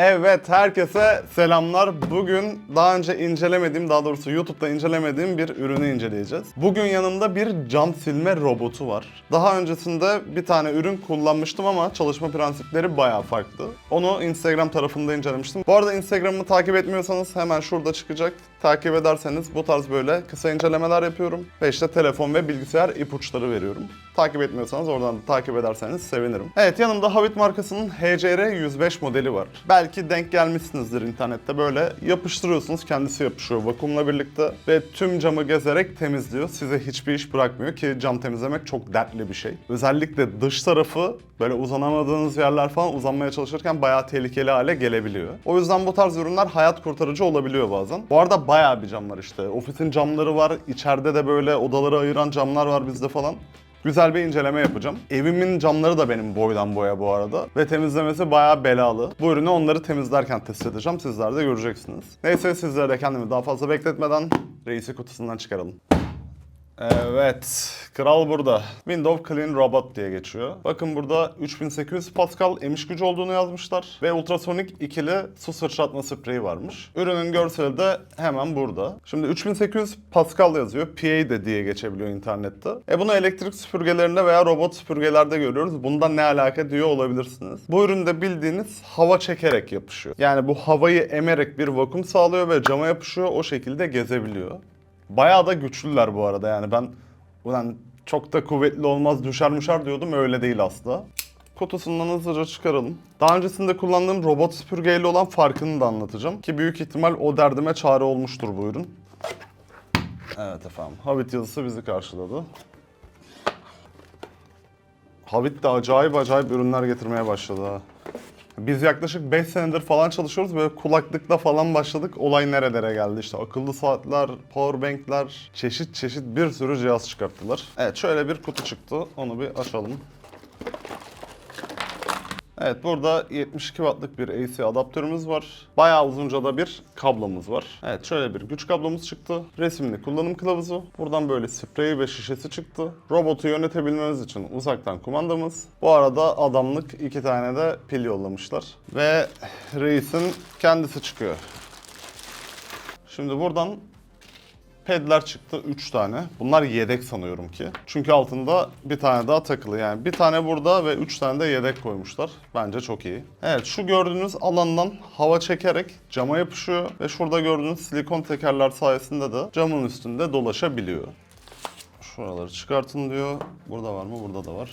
Evet herkese selamlar. Bugün daha önce incelemediğim, daha doğrusu YouTube'da incelemediğim bir ürünü inceleyeceğiz. Bugün yanımda bir cam silme robotu var. Daha öncesinde bir tane ürün kullanmıştım ama çalışma prensipleri bayağı farklı. Onu Instagram tarafında incelemiştim. Bu arada Instagram'ımı takip etmiyorsanız hemen şurada çıkacak. Takip ederseniz bu tarz böyle kısa incelemeler yapıyorum. Ve işte telefon ve bilgisayar ipuçları veriyorum. Takip etmiyorsanız oradan da takip ederseniz sevinirim. Evet yanımda Havit markasının HCR 105 modeli var. Belki denk gelmişsinizdir internette böyle yapıştırıyorsunuz kendisi yapışıyor vakumla birlikte ve tüm camı gezerek temizliyor. Size hiçbir iş bırakmıyor ki cam temizlemek çok dertli bir şey. Özellikle dış tarafı böyle uzanamadığınız yerler falan uzanmaya çalışırken bayağı tehlikeli hale gelebiliyor. O yüzden bu tarz ürünler hayat kurtarıcı olabiliyor bazen. Bu arada bayağı bir cam var işte. Ofisin camları var, içeride de böyle odaları ayıran camlar var bizde falan. Güzel bir inceleme yapacağım. Evimin camları da benim boydan boya bu arada. Ve temizlemesi bayağı belalı. Bu ürünü onları temizlerken test edeceğim. Sizler de göreceksiniz. Neyse sizlere de kendimi daha fazla bekletmeden reisi kutusundan çıkaralım. Evet, kral burada. Windows Clean Robot diye geçiyor. Bakın burada 3800 Pascal emiş gücü olduğunu yazmışlar. Ve ultrasonik ikili su sıçratma spreyi varmış. Ürünün görseli de hemen burada. Şimdi 3800 Pascal yazıyor. PA de diye geçebiliyor internette. E bunu elektrik süpürgelerinde veya robot süpürgelerde görüyoruz. Bundan ne alaka diyor olabilirsiniz. Bu üründe bildiğiniz hava çekerek yapışıyor. Yani bu havayı emerek bir vakum sağlıyor ve cama yapışıyor. O şekilde gezebiliyor. Bayağı da güçlüler bu arada yani ben ulan çok da kuvvetli olmaz düşer müşer diyordum öyle değil aslında. Kutusundan hızlıca çıkaralım. Daha öncesinde kullandığım robot süpürgeyle olan farkını da anlatacağım. Ki büyük ihtimal o derdime çare olmuştur bu ürün. Evet efendim. Havit yazısı bizi karşıladı. Havit de acayip acayip ürünler getirmeye başladı. Biz yaklaşık 5 senedir falan çalışıyoruz. Böyle kulaklıkla falan başladık. Olay nerelere geldi işte. Akıllı saatler, powerbankler, çeşit çeşit bir sürü cihaz çıkarttılar. Evet şöyle bir kutu çıktı. Onu bir açalım. Evet burada 72 wattlık bir AC adaptörümüz var. Bayağı uzunca da bir kablomuz var. Evet şöyle bir güç kablomuz çıktı. Resimli kullanım kılavuzu. Buradan böyle spreyi ve şişesi çıktı. Robotu yönetebilmemiz için uzaktan kumandamız. Bu arada adamlık iki tane de pil yollamışlar. Ve reisin kendisi çıkıyor. Şimdi buradan pedler çıktı 3 tane. Bunlar yedek sanıyorum ki. Çünkü altında bir tane daha takılı. Yani bir tane burada ve 3 tane de yedek koymuşlar. Bence çok iyi. Evet şu gördüğünüz alandan hava çekerek cama yapışıyor. Ve şurada gördüğünüz silikon tekerler sayesinde de camın üstünde dolaşabiliyor. Şuraları çıkartın diyor. Burada var mı? Burada da var.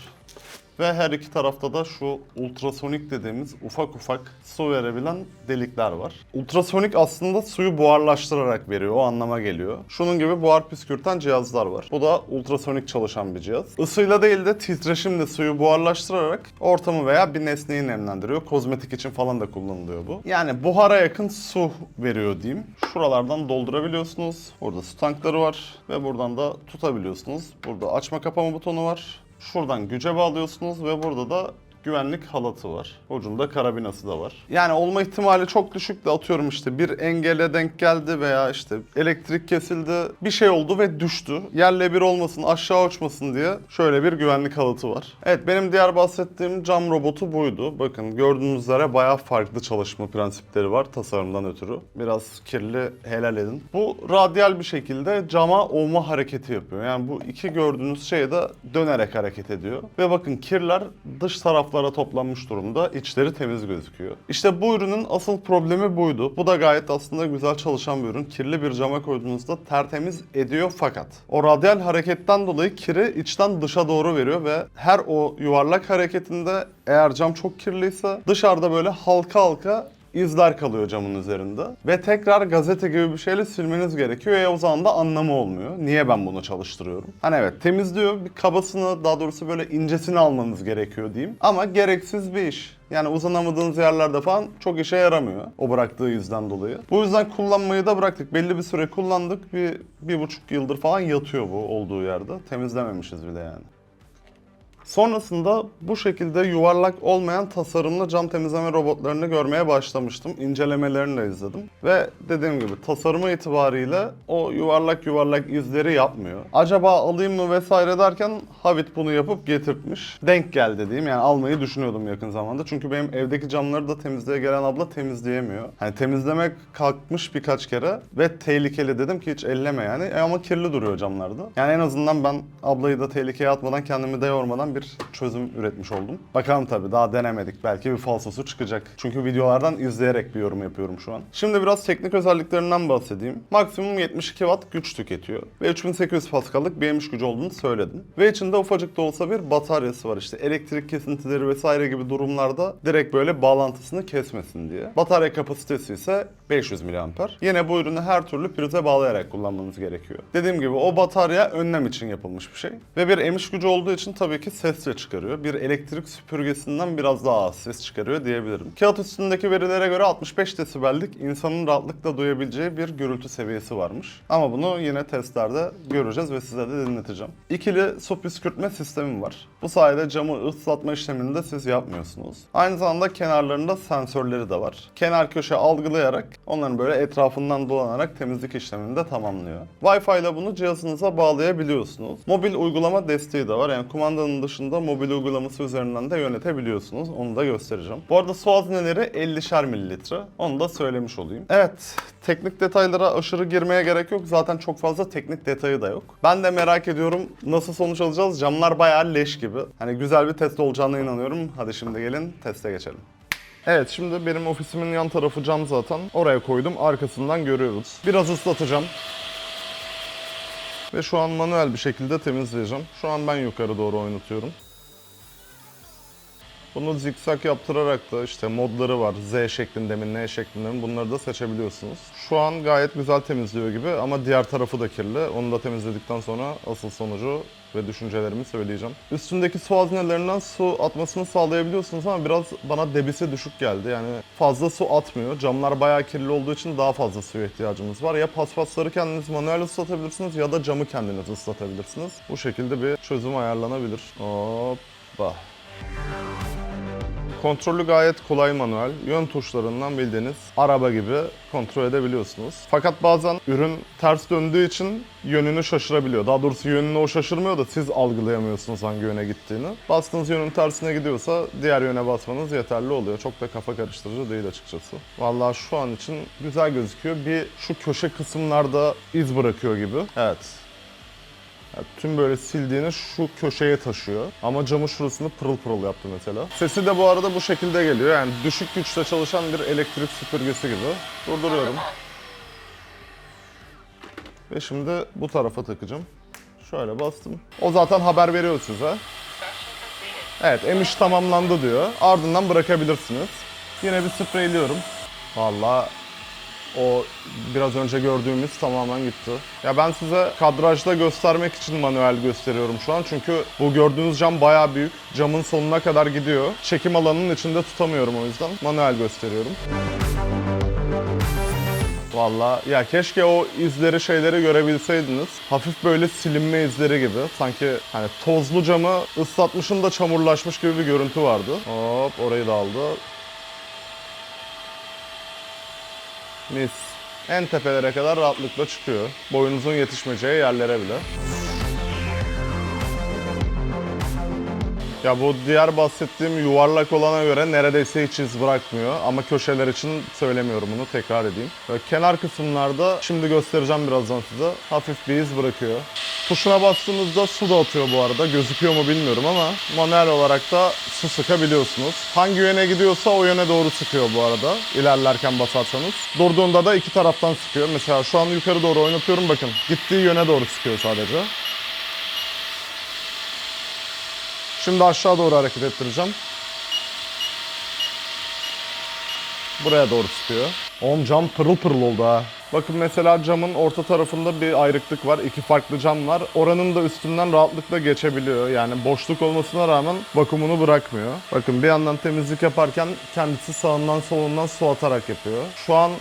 Ve her iki tarafta da şu ultrasonik dediğimiz ufak ufak su verebilen delikler var. Ultrasonik aslında suyu buharlaştırarak veriyor, o anlama geliyor. Şunun gibi buhar püskürten cihazlar var. Bu da ultrasonik çalışan bir cihaz. Isıyla değil de titreşimle suyu buharlaştırarak ortamı veya bir nesneyi nemlendiriyor. Kozmetik için falan da kullanılıyor bu. Yani buhara yakın su veriyor diyeyim. Şuralardan doldurabiliyorsunuz. Burada su tankları var ve buradan da tutabiliyorsunuz. Burada açma kapama butonu var. Şuradan güce bağlıyorsunuz ve burada da güvenlik halatı var. Ucunda karabinası da var. Yani olma ihtimali çok düşük de atıyorum işte bir engele denk geldi veya işte elektrik kesildi. Bir şey oldu ve düştü. Yerle bir olmasın, aşağı uçmasın diye şöyle bir güvenlik halatı var. Evet benim diğer bahsettiğim cam robotu buydu. Bakın gördüğünüz üzere bayağı farklı çalışma prensipleri var tasarımdan ötürü. Biraz kirli helal edin. Bu radyal bir şekilde cama ovma hareketi yapıyor. Yani bu iki gördüğünüz şey de dönerek hareket ediyor. Ve bakın kirler dış taraflara toplanmış durumda. İçleri temiz gözüküyor. İşte bu ürünün asıl problemi buydu. Bu da gayet aslında güzel çalışan bir ürün. Kirli bir cama koyduğunuzda tertemiz ediyor fakat o radyal hareketten dolayı kiri içten dışa doğru veriyor ve her o yuvarlak hareketinde eğer cam çok kirliyse dışarıda böyle halka halka izler kalıyor camın üzerinde. Ve tekrar gazete gibi bir şeyle silmeniz gerekiyor. E o zaman da anlamı olmuyor. Niye ben bunu çalıştırıyorum? Hani evet temizliyor. Bir kabasını daha doğrusu böyle incesini almanız gerekiyor diyeyim. Ama gereksiz bir iş. Yani uzanamadığınız yerlerde falan çok işe yaramıyor. O bıraktığı yüzden dolayı. Bu yüzden kullanmayı da bıraktık. Belli bir süre kullandık. Bir, bir buçuk yıldır falan yatıyor bu olduğu yerde. Temizlememişiz bile yani. Sonrasında bu şekilde yuvarlak olmayan tasarımlı cam temizleme robotlarını görmeye başlamıştım. İncelemelerini de izledim. Ve dediğim gibi tasarımı itibariyle o yuvarlak yuvarlak izleri yapmıyor. Acaba alayım mı vesaire derken Havit bunu yapıp getirtmiş. Denk geldi diyeyim yani almayı düşünüyordum yakın zamanda. Çünkü benim evdeki camları da temizliğe gelen abla temizleyemiyor. Hani temizlemek kalkmış birkaç kere ve tehlikeli dedim ki hiç elleme yani. E ama kirli duruyor camlarda. Yani en azından ben ablayı da tehlikeye atmadan kendimi de yormadan bir çözüm üretmiş oldum. Bakalım tabii daha denemedik. Belki bir falsosu çıkacak. Çünkü videolardan izleyerek bir yorum yapıyorum şu an. Şimdi biraz teknik özelliklerinden bahsedeyim. Maksimum 72 watt güç tüketiyor. Ve 3800 paskallık bir emiş gücü olduğunu söyledim. Ve içinde ufacık da olsa bir bataryası var işte. Elektrik kesintileri vesaire gibi durumlarda direkt böyle bağlantısını kesmesin diye. Batarya kapasitesi ise 500 mAh. Yine bu ürünü her türlü prize bağlayarak kullanmanız gerekiyor. Dediğim gibi o batarya önlem için yapılmış bir şey. Ve bir emiş gücü olduğu için tabii ki ses de çıkarıyor. Bir elektrik süpürgesinden biraz daha az ses çıkarıyor diyebilirim. Kağıt üstündeki verilere göre 65 desibellik insanın rahatlıkla duyabileceği bir gürültü seviyesi varmış. Ama bunu yine testlerde göreceğiz ve size de dinleteceğim. İkili su püskürtme sistemi var. Bu sayede camı ıslatma işlemini de siz yapmıyorsunuz. Aynı zamanda kenarlarında sensörleri de var. Kenar köşe algılayarak onların böyle etrafından dolanarak temizlik işlemini de tamamlıyor. Wi-Fi ile bunu cihazınıza bağlayabiliyorsunuz. Mobil uygulama desteği de var. Yani kumandanın dışında mobil uygulaması üzerinden de yönetebiliyorsunuz. Onu da göstereceğim. Bu arada su hazneleri 50'şer mililitre. Onu da söylemiş olayım. Evet, teknik detaylara aşırı girmeye gerek yok. Zaten çok fazla teknik detayı da yok. Ben de merak ediyorum nasıl sonuç alacağız. Camlar bayağı leş gibi. Hani güzel bir test olacağına inanıyorum. Hadi şimdi gelin teste geçelim. Evet şimdi benim ofisimin yan tarafı cam zaten. Oraya koydum. Arkasından görüyoruz. Biraz ıslatacağım. Ve şu an manuel bir şekilde temizleyeceğim. Şu an ben yukarı doğru oynatıyorum. Bunu zikzak yaptırarak da işte modları var. Z şeklinde mi, N şeklinde mi bunları da seçebiliyorsunuz. Şu an gayet güzel temizliyor gibi ama diğer tarafı da kirli. Onu da temizledikten sonra asıl sonucu ve düşüncelerimi söyleyeceğim. Üstündeki su haznelerinden su atmasını sağlayabiliyorsunuz ama biraz bana debisi düşük geldi. Yani fazla su atmıyor. Camlar bayağı kirli olduğu için daha fazla suya ihtiyacımız var. Ya paspasları kendiniz manuel ıslatabilirsiniz ya da camı kendiniz ıslatabilirsiniz. Bu şekilde bir çözüm ayarlanabilir. Hoppa. Kontrolü gayet kolay manuel. Yön tuşlarından bildiğiniz araba gibi kontrol edebiliyorsunuz. Fakat bazen ürün ters döndüğü için yönünü şaşırabiliyor. Daha doğrusu yönünü o şaşırmıyor da siz algılayamıyorsunuz hangi yöne gittiğini. Bastığınız yönün tersine gidiyorsa diğer yöne basmanız yeterli oluyor. Çok da kafa karıştırıcı değil açıkçası. Vallahi şu an için güzel gözüküyor. Bir şu köşe kısımlarda iz bırakıyor gibi. Evet. Yani tüm böyle sildiğini şu köşeye taşıyor. Ama camı şurasını pırıl pırıl yaptı mesela. Sesi de bu arada bu şekilde geliyor. Yani düşük güçte çalışan bir elektrik süpürgesi gibi. Durduruyorum. Ve şimdi bu tarafa takacağım. Şöyle bastım. O zaten haber veriyor size. Evet emiş tamamlandı diyor. Ardından bırakabilirsiniz. Yine bir spreyliyorum. Vallahi o biraz önce gördüğümüz tamamen gitti. Ya ben size kadrajda göstermek için manuel gösteriyorum şu an. Çünkü bu gördüğünüz cam bayağı büyük. Camın sonuna kadar gidiyor. Çekim alanının içinde tutamıyorum o yüzden. Manuel gösteriyorum. Valla ya keşke o izleri şeyleri görebilseydiniz. Hafif böyle silinme izleri gibi. Sanki hani tozlu camı ıslatmışım da çamurlaşmış gibi bir görüntü vardı. Hop orayı da aldı. Mis. En tepelere kadar rahatlıkla çıkıyor. Boyunuzun yetişmeyeceği yerlere bile. Ya bu diğer bahsettiğim yuvarlak olana göre neredeyse hiç iz bırakmıyor. Ama köşeler için söylemiyorum bunu tekrar edeyim. Ve kenar kısımlarda şimdi göstereceğim birazdan size. Hafif bir iz bırakıyor. Tuşuna bastığınızda su da atıyor bu arada. Gözüküyor mu bilmiyorum ama manuel olarak da su sıkabiliyorsunuz. Hangi yöne gidiyorsa o yöne doğru sıkıyor bu arada. İlerlerken basarsanız. Durduğunda da iki taraftan sıkıyor. Mesela şu an yukarı doğru oynatıyorum bakın. Gittiği yöne doğru sıkıyor sadece. Şimdi aşağı doğru hareket ettireceğim. Buraya doğru sıkıyor. Oğlum cam pırıl pırıl oldu ha. Bakın mesela camın orta tarafında bir ayrıklık var. iki farklı cam var. Oranın da üstünden rahatlıkla geçebiliyor. Yani boşluk olmasına rağmen vakumunu bırakmıyor. Bakın bir yandan temizlik yaparken kendisi sağından solundan su atarak yapıyor. Şu an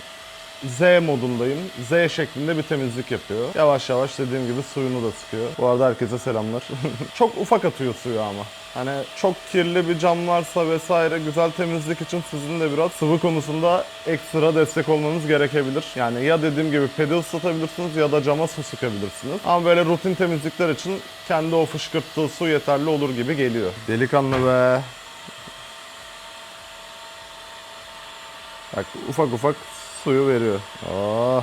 Z modundayım. Z şeklinde bir temizlik yapıyor. Yavaş yavaş dediğim gibi suyunu da sıkıyor. Bu arada herkese selamlar. çok ufak atıyor suyu ama. Hani çok kirli bir cam varsa vesaire güzel temizlik için sizin de biraz sıvı konusunda ekstra destek olmanız gerekebilir. Yani ya dediğim gibi pedi ıslatabilirsiniz ya da cama su sıkabilirsiniz. Ama böyle rutin temizlikler için kendi o fışkırttığı su yeterli olur gibi geliyor. Delikanlı be. Bak ufak ufak suyu veriyor. Oh.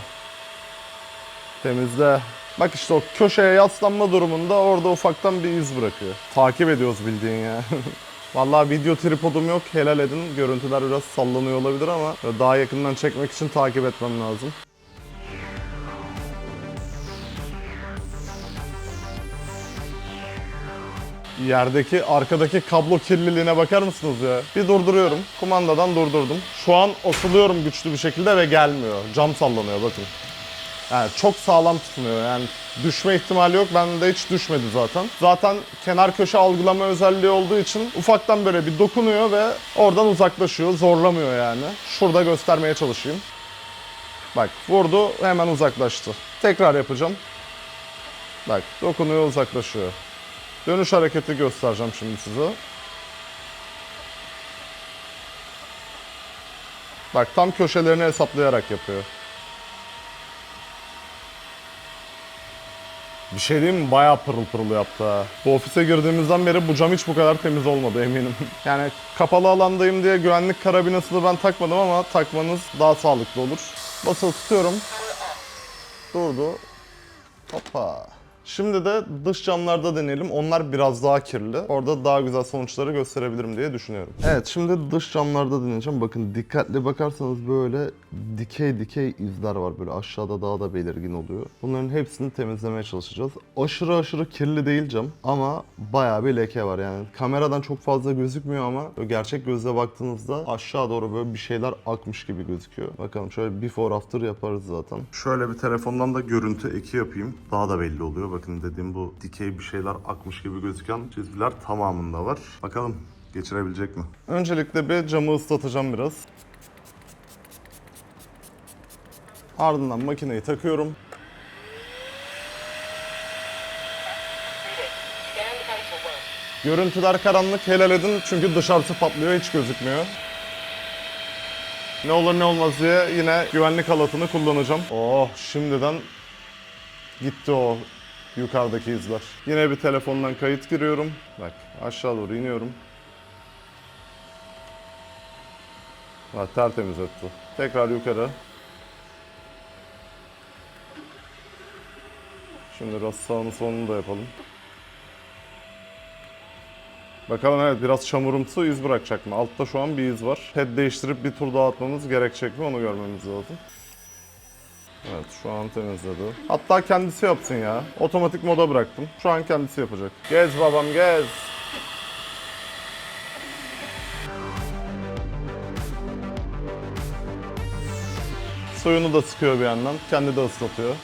Temizle. Bak işte o köşeye yaslanma durumunda orada ufaktan bir iz bırakıyor. Takip ediyoruz bildiğin ya. Vallahi video tripodum yok helal edin. Görüntüler biraz sallanıyor olabilir ama daha yakından çekmek için takip etmem lazım. Yerdeki arkadaki kablo kirliliğine bakar mısınız ya? Bir durduruyorum. Kumandadan durdurdum. Şu an osuluyorum güçlü bir şekilde ve gelmiyor. Cam sallanıyor bakın. Yani çok sağlam tutmuyor yani düşme ihtimali yok. Bende hiç düşmedi zaten. Zaten kenar köşe algılama özelliği olduğu için ufaktan böyle bir dokunuyor ve oradan uzaklaşıyor. Zorlamıyor yani. Şurada göstermeye çalışayım. Bak vurdu hemen uzaklaştı. Tekrar yapacağım. Bak dokunuyor uzaklaşıyor. Dönüş hareketi göstereceğim şimdi size. Bak tam köşelerini hesaplayarak yapıyor. Bir şey diyeyim mi? Bayağı pırıl pırıl yaptı ha. Bu ofise girdiğimizden beri bu cam hiç bu kadar temiz olmadı eminim. yani kapalı alandayım diye güvenlik karabinasını ben takmadım ama takmanız daha sağlıklı olur. Basılı tutuyorum. Durdu. Hoppa. Şimdi de dış camlarda deneyelim. Onlar biraz daha kirli. Orada daha güzel sonuçları gösterebilirim diye düşünüyorum. Evet şimdi dış camlarda deneyeceğim. Bakın dikkatli bakarsanız böyle dikey dikey izler var. Böyle aşağıda daha da belirgin oluyor. Bunların hepsini temizlemeye çalışacağız. Aşırı aşırı kirli değil cam ama bayağı bir leke var yani. Kameradan çok fazla gözükmüyor ama gerçek gözle baktığınızda aşağı doğru böyle bir şeyler akmış gibi gözüküyor. Bakalım şöyle before after yaparız zaten. Şöyle bir telefondan da görüntü eki yapayım. Daha da belli oluyor. Bakın dediğim bu dikey bir şeyler akmış gibi gözüken çizgiler tamamında var. Bakalım geçirebilecek mi? Öncelikle bir camı ıslatacağım biraz. Ardından makineyi takıyorum. Görüntüler karanlık helal edin çünkü dışarısı patlıyor hiç gözükmüyor. Ne olur ne olmaz diye yine güvenlik halatını kullanacağım. Oh şimdiden gitti o yukarıdaki izler. Yine bir telefondan kayıt giriyorum. Bak aşağı doğru iniyorum. Bak tertemiz etti. Tekrar yukarı. Şimdi biraz sağını solunu da yapalım. Bakalım evet biraz çamurumsu iz bırakacak mı? Altta şu an bir iz var. Head değiştirip bir tur daha atmamız gerekecek mi onu görmemiz lazım. Evet şu an temizledi. Hatta kendisi yapsın ya. Otomatik moda bıraktım. Şu an kendisi yapacak. Gez babam gez. Suyunu da sıkıyor bir yandan. Kendi de ıslatıyor.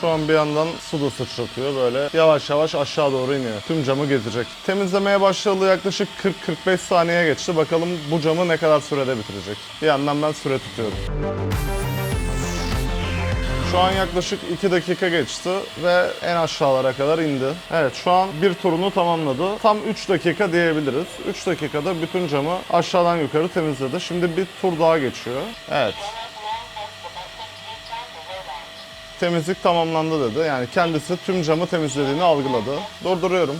Şu an bir yandan su da sıçratıyor böyle yavaş yavaş aşağı doğru iniyor. Tüm camı gezecek. Temizlemeye başladığı yaklaşık 40-45 saniye geçti. Bakalım bu camı ne kadar sürede bitirecek. Bir yandan ben süre tutuyorum. Şu an yaklaşık 2 dakika geçti ve en aşağılara kadar indi. Evet şu an bir turunu tamamladı. Tam 3 dakika diyebiliriz. 3 dakikada bütün camı aşağıdan yukarı temizledi. Şimdi bir tur daha geçiyor. Evet temizlik tamamlandı dedi. Yani kendisi tüm camı temizlediğini algıladı. Durduruyorum.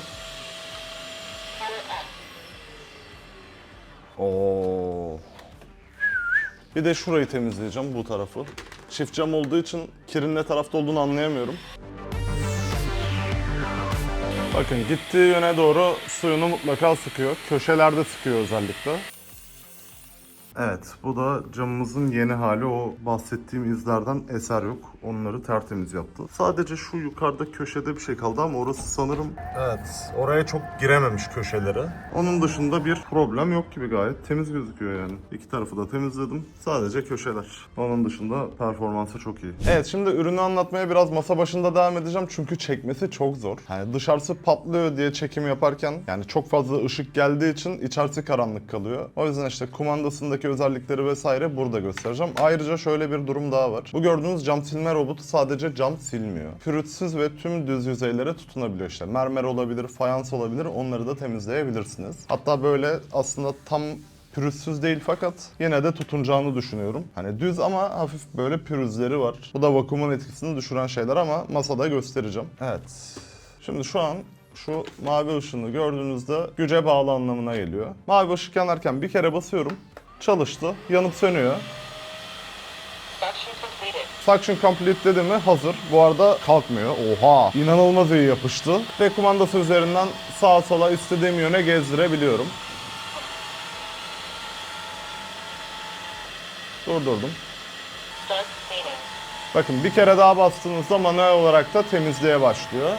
Oo. Bir de şurayı temizleyeceğim bu tarafı. Çift cam olduğu için kirin ne tarafta olduğunu anlayamıyorum. Bakın gittiği yöne doğru suyunu mutlaka sıkıyor. Köşelerde sıkıyor özellikle. Evet, bu da camımızın yeni hali. O bahsettiğim izlerden eser yok. Onları tertemiz yaptı. Sadece şu yukarıda köşede bir şey kaldı ama orası sanırım... Evet, oraya çok girememiş köşelere. Onun dışında bir problem yok gibi gayet. Temiz gözüküyor yani. İki tarafı da temizledim. Sadece köşeler. Onun dışında performansı çok iyi. Evet, şimdi ürünü anlatmaya biraz masa başında devam edeceğim. Çünkü çekmesi çok zor. Yani dışarısı patlıyor diye çekim yaparken yani çok fazla ışık geldiği için içerisi karanlık kalıyor. O yüzden işte kumandasındaki özellikleri vesaire burada göstereceğim. Ayrıca şöyle bir durum daha var. Bu gördüğünüz cam silme robotu sadece cam silmiyor. Pürüzsüz ve tüm düz yüzeylere tutunabiliyor işte. Mermer olabilir, fayans olabilir onları da temizleyebilirsiniz. Hatta böyle aslında tam pürüzsüz değil fakat yine de tutunacağını düşünüyorum. Hani düz ama hafif böyle pürüzleri var. Bu da vakumun etkisini düşüren şeyler ama masada göstereceğim. Evet. Şimdi şu an şu mavi ışını gördüğünüzde güce bağlı anlamına geliyor. Mavi ışık yanarken bir kere basıyorum. Çalıştı. Yanıp sönüyor. Suction complete dedi mi hazır. Bu arada kalkmıyor. Oha! İnanılmaz iyi yapıştı. Ve kumandası üzerinden sağa sola istediğim yöne gezdirebiliyorum. Durdurdum. Bakın bir kere daha bastığınızda manuel olarak da temizliğe başlıyor.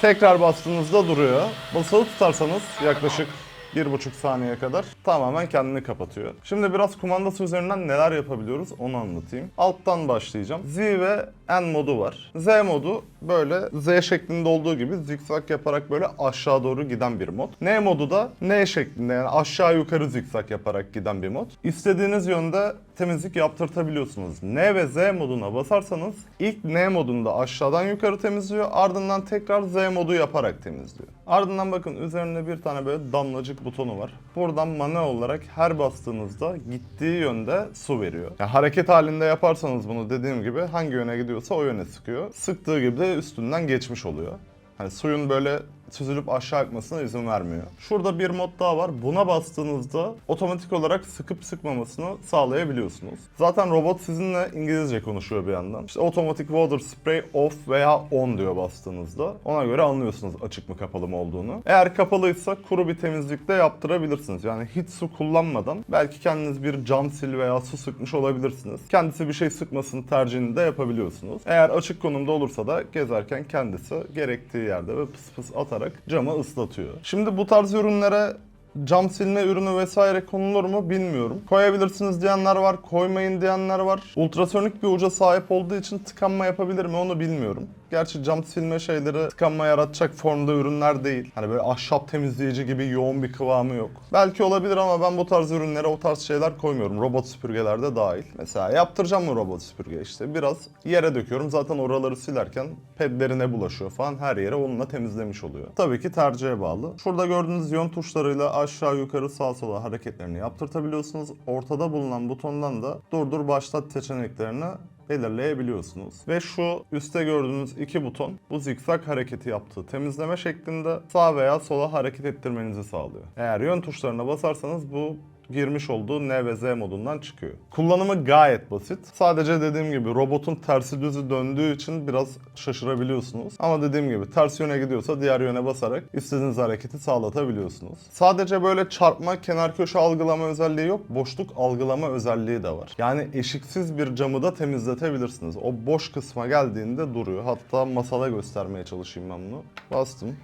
Tekrar bastığınızda duruyor. Basılı tutarsanız yaklaşık bir buçuk saniye kadar tamamen kendini kapatıyor. Şimdi biraz kumandası üzerinden neler yapabiliyoruz onu anlatayım. Alttan başlayacağım. Z ve N modu var. Z modu böyle Z şeklinde olduğu gibi zikzak yaparak böyle aşağı doğru giden bir mod. N modu da N şeklinde yani aşağı yukarı zikzak yaparak giden bir mod. İstediğiniz yönde temizlik yaptırtabiliyorsunuz. N ve Z moduna basarsanız ilk N modunda aşağıdan yukarı temizliyor ardından tekrar Z modu yaparak temizliyor. Ardından bakın üzerinde bir tane böyle damlacık butonu var. Buradan manuel olarak her bastığınızda gittiği yönde su veriyor. Yani hareket halinde yaparsanız bunu dediğim gibi hangi yöne gidiyorsa o yöne sıkıyor. Sıktığı gibi de üstünden geçmiş oluyor. Hani suyun böyle süzülüp aşağı akmasına izin vermiyor. Şurada bir mod daha var. Buna bastığınızda otomatik olarak sıkıp sıkmamasını sağlayabiliyorsunuz. Zaten robot sizinle İngilizce konuşuyor bir yandan. İşte otomatik water spray off veya on diyor bastığınızda. Ona göre anlıyorsunuz açık mı kapalı mı olduğunu. Eğer kapalıysa kuru bir temizlikte yaptırabilirsiniz. Yani hiç su kullanmadan belki kendiniz bir cam sil veya su sıkmış olabilirsiniz. Kendisi bir şey sıkmasını tercihini de yapabiliyorsunuz. Eğer açık konumda olursa da gezerken kendisi gerektiği yerde ve pıs pıs atarak camı ıslatıyor. Şimdi bu tarz ürünlere cam silme ürünü vesaire konulur mu bilmiyorum. Koyabilirsiniz diyenler var, koymayın diyenler var. Ultrasonik bir uca sahip olduğu için tıkanma yapabilir mi onu bilmiyorum. Gerçi cam silme şeyleri tıkanma yaratacak formda ürünler değil. Hani böyle ahşap temizleyici gibi yoğun bir kıvamı yok. Belki olabilir ama ben bu tarz ürünlere o tarz şeyler koymuyorum. Robot süpürgeler de dahil. Mesela yaptıracağım mı robot süpürge işte biraz yere döküyorum. Zaten oraları silerken pedlerine bulaşıyor falan her yere onunla temizlemiş oluyor. Tabii ki tercihe bağlı. Şurada gördüğünüz yön tuşlarıyla aşağı yukarı sağa sola hareketlerini yaptırtabiliyorsunuz. Ortada bulunan butondan da durdur başlat seçeneklerini belirleyebiliyorsunuz. Ve şu üstte gördüğünüz iki buton bu zikzak hareketi yaptığı temizleme şeklinde sağ veya sola hareket ettirmenizi sağlıyor. Eğer yön tuşlarına basarsanız bu girmiş olduğu N ve Z modundan çıkıyor. Kullanımı gayet basit. Sadece dediğim gibi robotun tersi düzü döndüğü için biraz şaşırabiliyorsunuz. Ama dediğim gibi ters yöne gidiyorsa diğer yöne basarak istediğiniz hareketi sağlatabiliyorsunuz. Sadece böyle çarpma, kenar köşe algılama özelliği yok. Boşluk algılama özelliği de var. Yani eşiksiz bir camı da temizletebilirsiniz. O boş kısma geldiğinde duruyor. Hatta masada göstermeye çalışayım ben bunu. Bastım.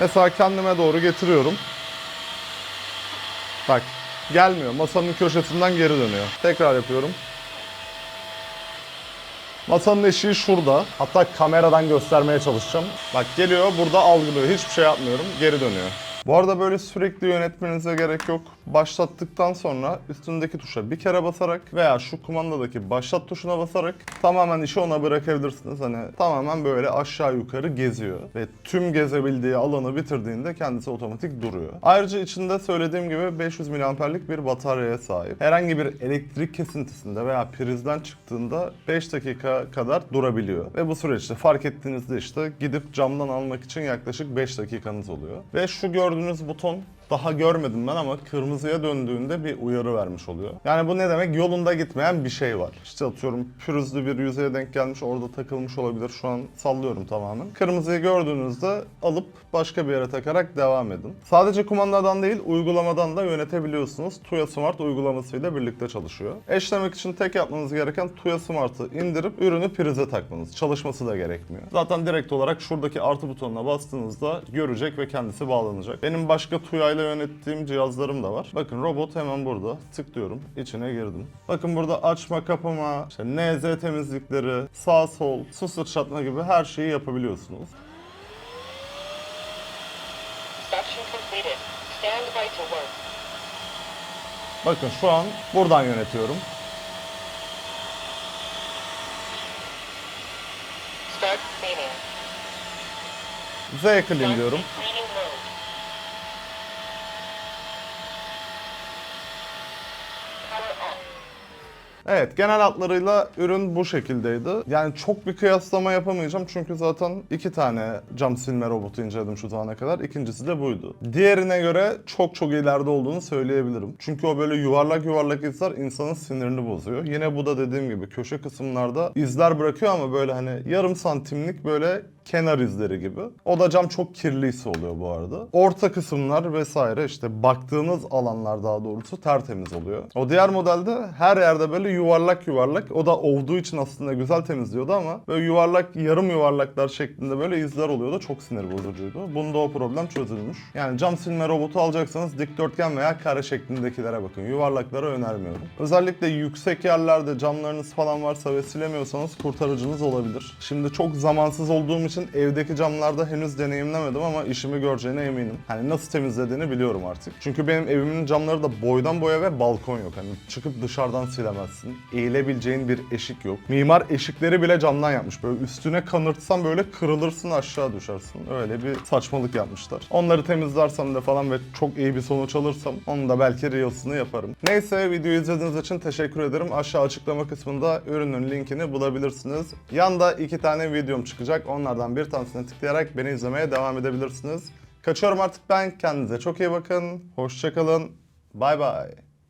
Mesela kendime doğru getiriyorum. Bak gelmiyor. Masanın köşesinden geri dönüyor. Tekrar yapıyorum. Masanın eşiği şurada. Hatta kameradan göstermeye çalışacağım. Bak geliyor burada algılıyor. Hiçbir şey yapmıyorum. Geri dönüyor. Bu arada böyle sürekli yönetmenize gerek yok. Başlattıktan sonra üstündeki tuşa bir kere basarak veya şu kumandadaki başlat tuşuna basarak tamamen işi ona bırakabilirsiniz. Hani tamamen böyle aşağı yukarı geziyor ve tüm gezebildiği alanı bitirdiğinde kendisi otomatik duruyor. Ayrıca içinde söylediğim gibi 500 miliamperlik bir bataryaya sahip. Herhangi bir elektrik kesintisinde veya prizden çıktığında 5 dakika kadar durabiliyor. Ve bu süreçte fark ettiğinizde işte gidip camdan almak için yaklaşık 5 dakikanız oluyor. Ve şu gördüğünüz buton daha görmedim ben ama kırmızıya döndüğünde bir uyarı vermiş oluyor. Yani bu ne demek? Yolunda gitmeyen bir şey var. İşte atıyorum pürüzlü bir yüzeye denk gelmiş orada takılmış olabilir. Şu an sallıyorum tamamen. Kırmızıyı gördüğünüzde alıp başka bir yere takarak devam edin. Sadece kumandadan değil uygulamadan da yönetebiliyorsunuz. Tuya Smart uygulamasıyla birlikte çalışıyor. Eşlemek için tek yapmanız gereken Tuya Smart'ı indirip ürünü prize takmanız. Çalışması da gerekmiyor. Zaten direkt olarak şuradaki artı butonuna bastığınızda görecek ve kendisi bağlanacak. Benim başka Tuya ile yönettiğim cihazlarım da var. Bakın robot hemen burada. Tıklıyorum. içine girdim. Bakın burada açma, kapama, işte NZ temizlikleri, sağ sol, su sıçratma gibi her şeyi yapabiliyorsunuz. Bakın şu an buradan yönetiyorum. Z clean diyorum. Evet genel hatlarıyla ürün bu şekildeydi. Yani çok bir kıyaslama yapamayacağım çünkü zaten iki tane cam silme robotu inceledim şu zamana kadar. İkincisi de buydu. Diğerine göre çok çok ileride olduğunu söyleyebilirim. Çünkü o böyle yuvarlak yuvarlak izler insanın sinirini bozuyor. Yine bu da dediğim gibi köşe kısımlarda izler bırakıyor ama böyle hani yarım santimlik böyle kenar izleri gibi. O da cam çok kirliyse oluyor bu arada. Orta kısımlar vesaire işte baktığınız alanlar daha doğrusu tertemiz oluyor. O diğer modelde her yerde böyle yuvarlak yuvarlak. O da olduğu için aslında güzel temizliyordu ama böyle yuvarlak yarım yuvarlaklar şeklinde böyle izler oluyordu. Çok sinir bozucuydu. Bunda o problem çözülmüş. Yani cam silme robotu alacaksanız dikdörtgen veya kare şeklindekilere bakın. Yuvarlaklara önermiyorum. Özellikle yüksek yerlerde camlarınız falan varsa ve silemiyorsanız kurtarıcınız olabilir. Şimdi çok zamansız olduğum için evdeki camlarda henüz deneyimlemedim ama işimi göreceğine eminim. Hani nasıl temizlediğini biliyorum artık. Çünkü benim evimin camları da boydan boya ve balkon yok. Hani çıkıp dışarıdan silemezsin. Eğilebileceğin bir eşik yok. Mimar eşikleri bile camdan yapmış. Böyle üstüne kanırtsan böyle kırılırsın aşağı düşersin. Öyle bir saçmalık yapmışlar. Onları temizlersem de falan ve çok iyi bir sonuç alırsam onu da belki Reels'ını yaparım. Neyse videoyu izlediğiniz için teşekkür ederim. Aşağı açıklama kısmında ürünün linkini bulabilirsiniz. Yanda iki tane videom çıkacak. Onlardan bir tanesine tıklayarak beni izlemeye devam edebilirsiniz. Kaçıyorum artık ben. Kendinize çok iyi bakın. Hoşçakalın. Bay bay.